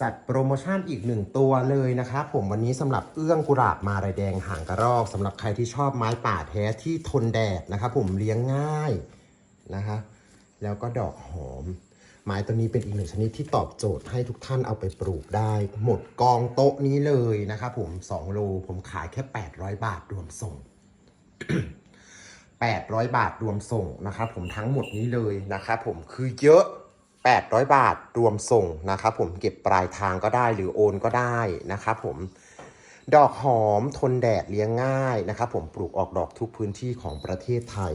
จัดโปรโมชั่นอีกหนึ่งตัวเลยนะครับผมวันนี้สำหรับเอื้องกุหลาบมาลายแดงหางกระรอกสำหรับใครที่ชอบไม้ป่าแท้ที่ทนแดดนะครับผมเลี้ยงง่ายนะคะแล้วก็ดอกหอม ไม้ตัวนี้เป็นอีกหนึ่งชนิดที่ตอบโจทย์ให้ทุกท่านเอาไปปลูกได้ หมดกองโต๊ะนี้เลยนะครับผม2โลผมขายแค่ 800 บาทรวมส่ง 800 บาทรวมส่งนะครับผมทั้งหมดนี้เลยนะครับผมคือเยอะ 800 บาทรวมส่งนะครับผมเก็บปลายทางก็ได้หรือโอนก็ได้นะครับผมดอกหอมทนแดดเลี้ยงง่ายนะครับผมปลูกออกดอกทุกพื้นที่ของประเทศไทย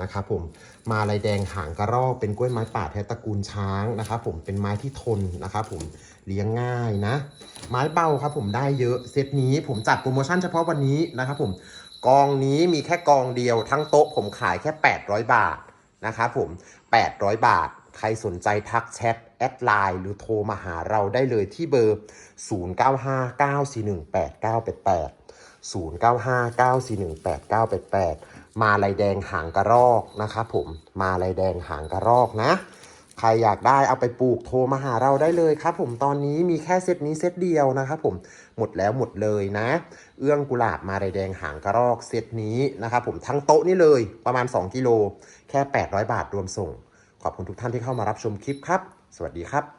นะครับผมมาลายแดงหางกระรอกเป็นกล้วยไม้ป่าแท้ตระกูลช้างนะครับผมเป็นไม้ที่ทนนะครับผมเลี้ยงง่ายนะ ไม้เบาครับผมได้เยอะเซตนี้ผมจัดโปรโมชั่นเฉพาะวันนี้นะครับผมกองนี้มีแค่กองเดียวทั้งโต๊ะผมขายแค่ 800 บาทนะครับผม 800 บาท ใครสนใจทักแชทแอดไลน์หรือโทรมาหาเราได้เลยที่เบอร์ 0959418988 0959418988 มาลายแดงหางกระรอกนะครับผม มาลายแดงหางกระรอกนะ ใครอยากได้เอาไปปลูกโทรมาหาเราได้เลยครับผม ตอนนี้มีแค่เซตนี้เซตเดียวนะครับผม หมดแล้วหมดเลยนะ เอื้องกุหลาบมาลายแดงหางกระรอกเซตนี้นะครับผม ทั้งโต๊ะนี่เลยประมาณ 2 กิโล แค่ 800 บาทรวมส่ง ขอบคุณทุกท่านที่เข้ามารับชมคลิปครับ สวัสดีครับ